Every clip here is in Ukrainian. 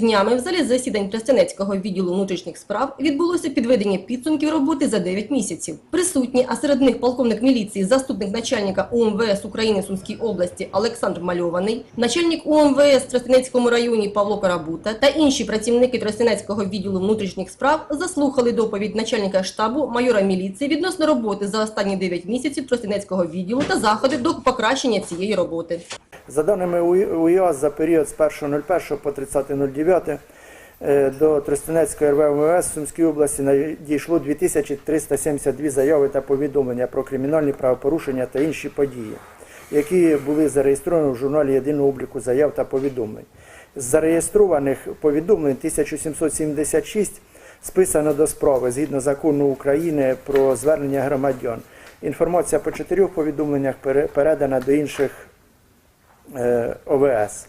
Днями в залі засідань Тростянецького відділу внутрішніх справ відбулося підведення підсумків роботи за 9 місяців. Присутні, а серед них полковник міліції, заступник начальника УМВС України Сумській області Олександр Мальований, начальник УМВС Тростянецькому районі Павло Карабута та інші працівники Тростянецького відділу внутрішніх справ заслухали доповідь начальника штабу майора міліції відносно роботи за останні 9 місяців Тростянецького відділу та заходи до покращення цієї роботи. За даними УІАС, за період з 1.01 по 30.09 е, до Тростянецької РВМВС в Сумській області надійшло 2372 заяви та повідомлення про кримінальні правопорушення та інші події, які були зареєстровані в журналі єдиного обліку заяв та повідомлень. З зареєстрованих повідомлень 1776 списано до справи згідно закону України про звернення громадян. Інформація по чотирьох повідомленнях пере- передана до інших ОВС.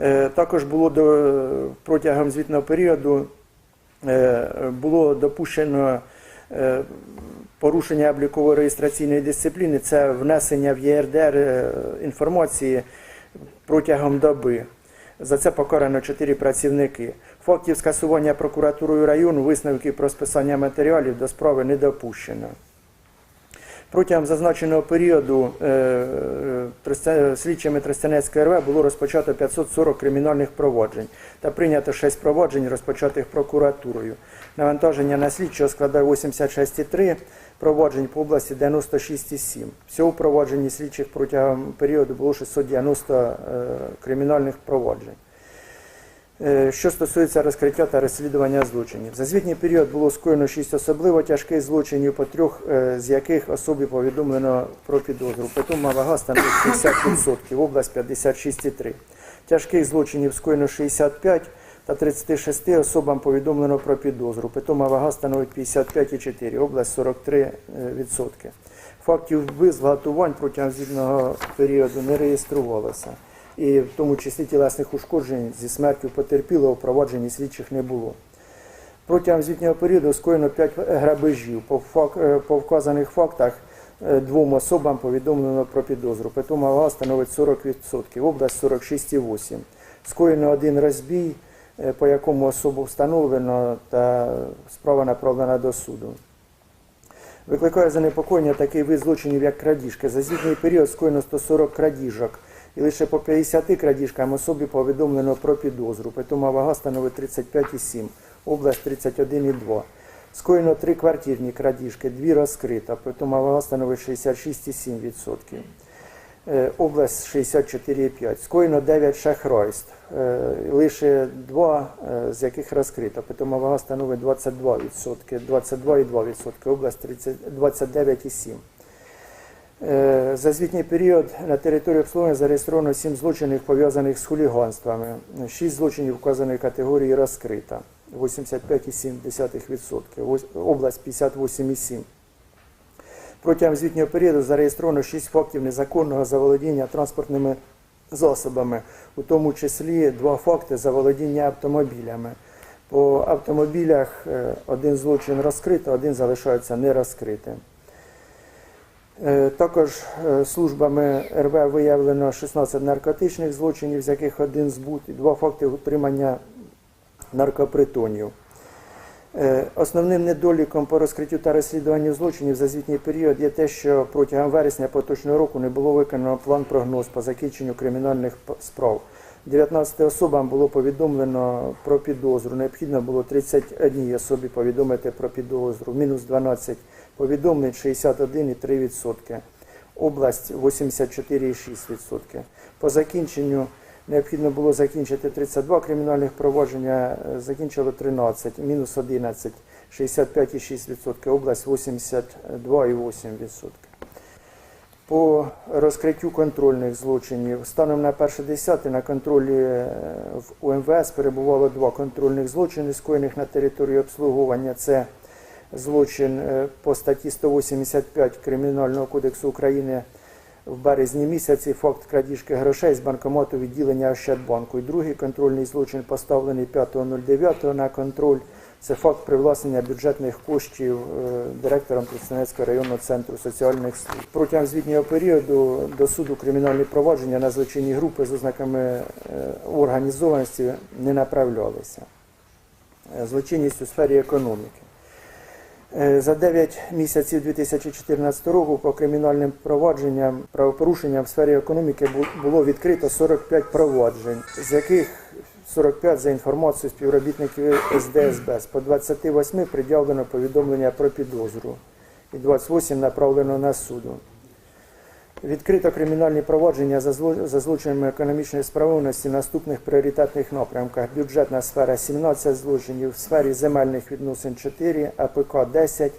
Е, Також було протягом звітного періоду е, було допущено е, порушення обліково-реєстраційної дисципліни, це внесення в ЄРДР е, інформації протягом доби. За це покарано 4 працівники. Фактів скасування прокуратурою району висновків про списання матеріалів до справи не допущено. Протягом зазначеного періоду е, е, слідчими Тростянецької РВ було розпочато 540 кримінальних проваджень та прийнято 6 проваджень, розпочатих прокуратурою. Навантаження на слідчого складає 86,3, проваджень по області 96,7. Всього в провадженні слідчих протягом періоду було 690 е, кримінальних проваджень. Е, Що стосується розкриття та розслідування злочинів, за звітній період було скоєно 6 особливо тяжких злочинів, по трьох е, з яких особі повідомлено про підозру. Питома вага становить 50%, область 56,3. Тяжких злочинів скоєно 65 та 36 особам повідомлено про підозру. Питома вага становить 55,4, область 43%. Фактів вбивств, зґвалтувань протягом звітного періоду не реєструвалося і в тому числі тілесних ушкоджень зі смертю потерпілого в слідчих не було. Протягом звітнього періоду скоєно 5 грабежів. Е, по вказаних фактах е, двом особам повідомлено про підозру. Питома вага становить 40%, область 46,8%. Скоєно один розбій, е, по якому особу встановлено та справа направлена до суду. Викликає занепокоєння такий вид злочинів, як крадіжки. За звітний період скоєно 140 крадіжок. І лише по 50 крадіжкам особі повідомлено про підозру. Питома вага становить 35,7, область 31,2. Скоєно три квартирні крадіжки, дві розкрита. Питома вага становить 66,7%. Е, Область 64,5. Скоєно 9 шахрайств, е, лише два е, з яких розкрито. Питома вага становить 22%, 22,2%, область 29,7%. Е, За звітній період на території обслуговування зареєстровано 7 злочинів пов'язаних з хуліганствами. 6 злочинів вказаної категорії розкрита 85,7%, область 58,7%. Протягом звітнього періоду зареєстровано 6 фактів незаконного заволодіння транспортними засобами, у тому числі два факти заволодіння автомобілями. По автомобілях е, один злочин розкрито, один залишається нерозкритим. Е, Також е, службами РВ виявлено 16 наркотичних злочинів, з яких один збут і два факти утримання наркопритонів. Е, Основним недоліком по розкриттю та розслідуванню злочинів за звітній період є те, що протягом вересня поточного року не було виконано план прогноз по закінченню кримінальних справ. 19 особам було повідомлено про підозру. Необхідно було 31 особі повідомити про підозру. Мінус 12 повідомлень 61,3%. Область 84,6%. По закінченню необхідно було закінчити 32 кримінальних провадження, е, закінчило 13, мінус 11, 65,6%. Область 82,8%. По розкриттю контрольних злочинів станом на 1.10 на контролі е, в УМВС перебувало два контрольних злочини, скоєних на території обслуговування. Це злочин е, по статті 185 Кримінального кодексу України в березні місяці факт крадіжки грошей з банкомату відділення Ощадбанку. І другий контрольний злочин поставлений 5.09 на контроль. Це факт привласнення бюджетних коштів е, директором Тростянецького районного центру соціальних служб. Протягом звітнього періоду до суду кримінальні провадження на злочинні групи з ознаками е, організованості не направлялися. Злочинність у сфері економіки. Е, За 9 місяців 2014 року по кримінальним провадженням правопорушенням в сфері економіки було відкрито 45 проваджень, з яких 45 за інформацією співробітників СДСБ. По 28 пред'явлено повідомлення про підозру і 28 направлено на суду. Відкрито кримінальні провадження за зло- злочинами економічної справедливості в наступних пріоритетних напрямках. Бюджетна сфера 17 злочинів, в сфері земельних відносин 4, АПК 10,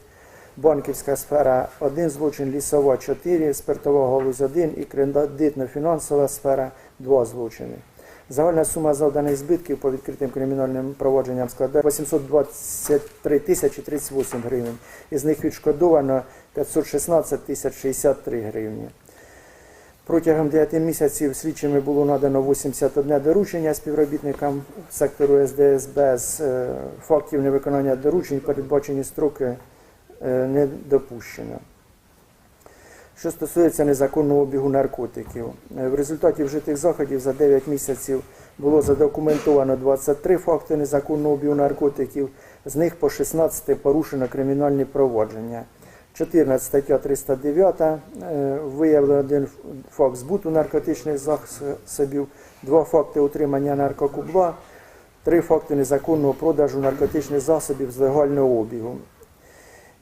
банківська сфера 1 злочин, лісова 4, спиртова галузь 1 і кредитно-фінансова сфера 2 злочини. Загальна сума завданих збитків по відкритим кримінальним провадженням складає 823 тисячі 38 гривень. Із них відшкодовано 516 тисяч 63 гривні. Протягом 9 місяців слідчими було надано 81 доручення співробітникам сектору СДСБ з е, фактів невиконання доручень, передбачені строки е, не допущено. Що стосується незаконного обігу наркотиків, Е, в результаті вжитих заходів за 9 місяців було задокументовано 23 факти незаконного обігу наркотиків, з них по 16 порушено кримінальні провадження. 14 стаття 309 е, виявлено один факт збуту наркотичних засобів, два факти утримання наркокубла, три факти незаконного продажу наркотичних засобів з легального обігу.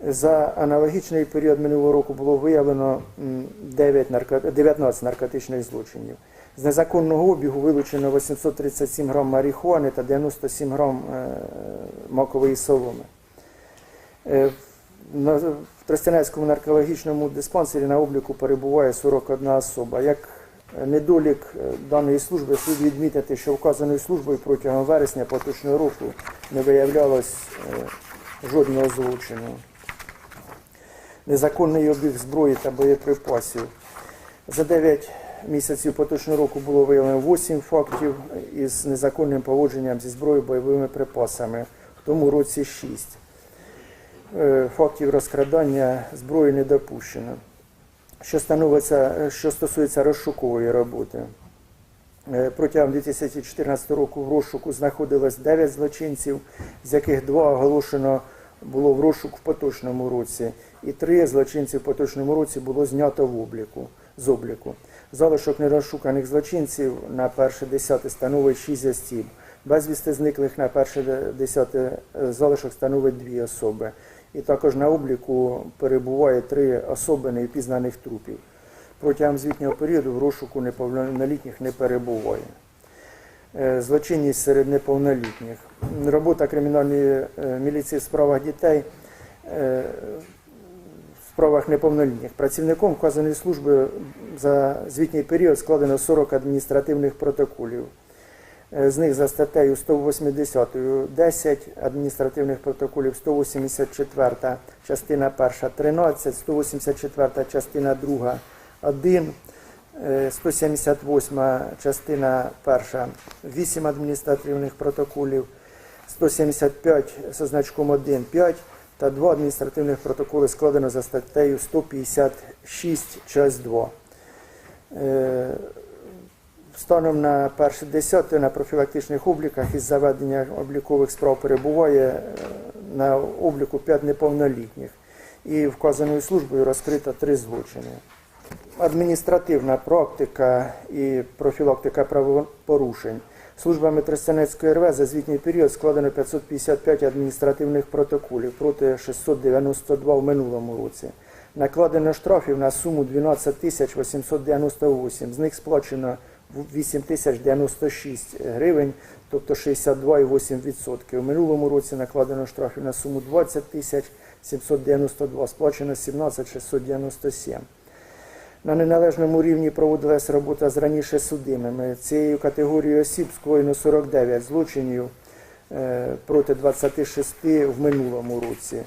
За аналогічний період минулого року було виявлено м, 9 нарко... 19 наркотичних злочинів. З незаконного обігу вилучено 837 грам марихуани та 97 грам е, макової соломи. Е, В Тростянецькому наркологічному диспансері на обліку перебуває 41 особа. Як недолік е, даної служби слід відмітити, що вказаною службою протягом вересня поточного року не виявлялось е, жодного злочину. Незаконний обіг зброї та боєприпасів. За 9 місяців поточного року було виявлено 8 фактів із незаконним поводженням зі зброєю бойовими припасами, в тому році 6. Е, Фактів розкрадання зброї не допущено. Що, становиться, що стосується розшукової роботи. Е, Протягом 2014 року в розшуку знаходилось 9 злочинців, з яких 2 оголошено було в розшук в поточному році, і 3 злочинці в поточному році було знято в обліку, з обліку. Залишок нерозшуканих злочинців на перше десяте становить 6 осіб. Безвісти зниклих на перше десяте е, залишок становить 2 особи. І також на обліку перебуває 3 особи невпізнаних трупів. Протягом звітнього періоду в розшуку неповнолітніх не перебуває. Е, Злочинність серед неповнолітніх. Робота кримінальної е, міліції в справах дітей е, в справах неповнолітніх. Працівником вказаної служби за звітній період складено 40 адміністративних протоколів. Е, З них за статтею 180 10 адміністративних протоколів, 184 частина 1 13, 184 частина 2 1, е, 178 частина 1 8 адміністративних протоколів, 175 зі значком 1 5 та 2 адміністративних протоколи складено за статтею 156 часть 2. Станом на 1.10 на профілактичних обліках із заведення облікових справ перебуває е, на обліку 5 неповнолітніх. І вказаною службою розкрито 3 злочини. Адміністративна практика і профілактика правопорушень. Службами Тростянецької РВ за звітній період складено 555 адміністративних протоколів проти 692 в минулому році. Накладено штрафів на суму 12 тисяч 898, з них сплачено 8 тисяч 96 гривень, тобто 62,8%. У минулому році накладено штрафів на суму 20 тисяч 792, сплачено 17 697. На неналежному рівні проводилась робота з раніше судимими. Цією категорією осіб скоєно 49 злочинів е, проти 26 в минулому році.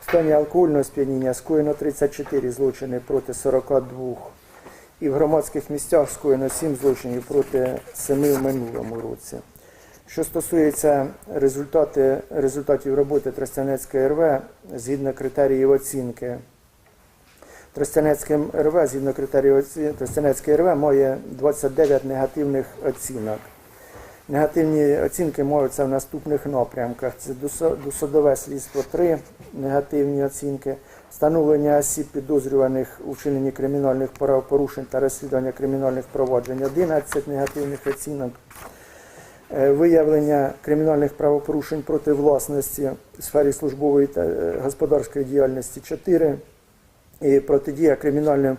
В стані алкогольного сп'яніння скоєно 34 злочини проти 42. І в громадських місцях скоєно 7 злочинів проти 7 в минулому році. Що стосується результати, результатів роботи Тростянецької РВ згідно критеріїв оцінки. Тростянецьким РВ, згідно критеріїв оцінки, Тростянецький РВ має 29 негативних оцінок. Негативні оцінки маються в наступних напрямках: це досудове слідство 3 негативні оцінки, встановлення осіб підозрюваних у вчиненні кримінальних правопорушень та розслідування кримінальних проваджень 11 негативних оцінок. Е, Виявлення кримінальних правопорушень проти власності в сфері службової та е, господарської діяльності 4 і протидія кримінальним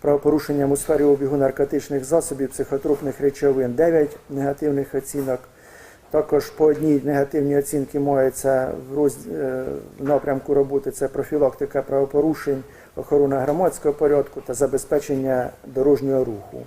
правопорушенням у сфері обігу наркотичних засобів, психотропних речовин 9 негативних оцінок. Також по одній негативній оцінці мається в, роз... е, в напрямку роботи це профілактика правопорушень, охорона громадського порядку та забезпечення дорожнього руху.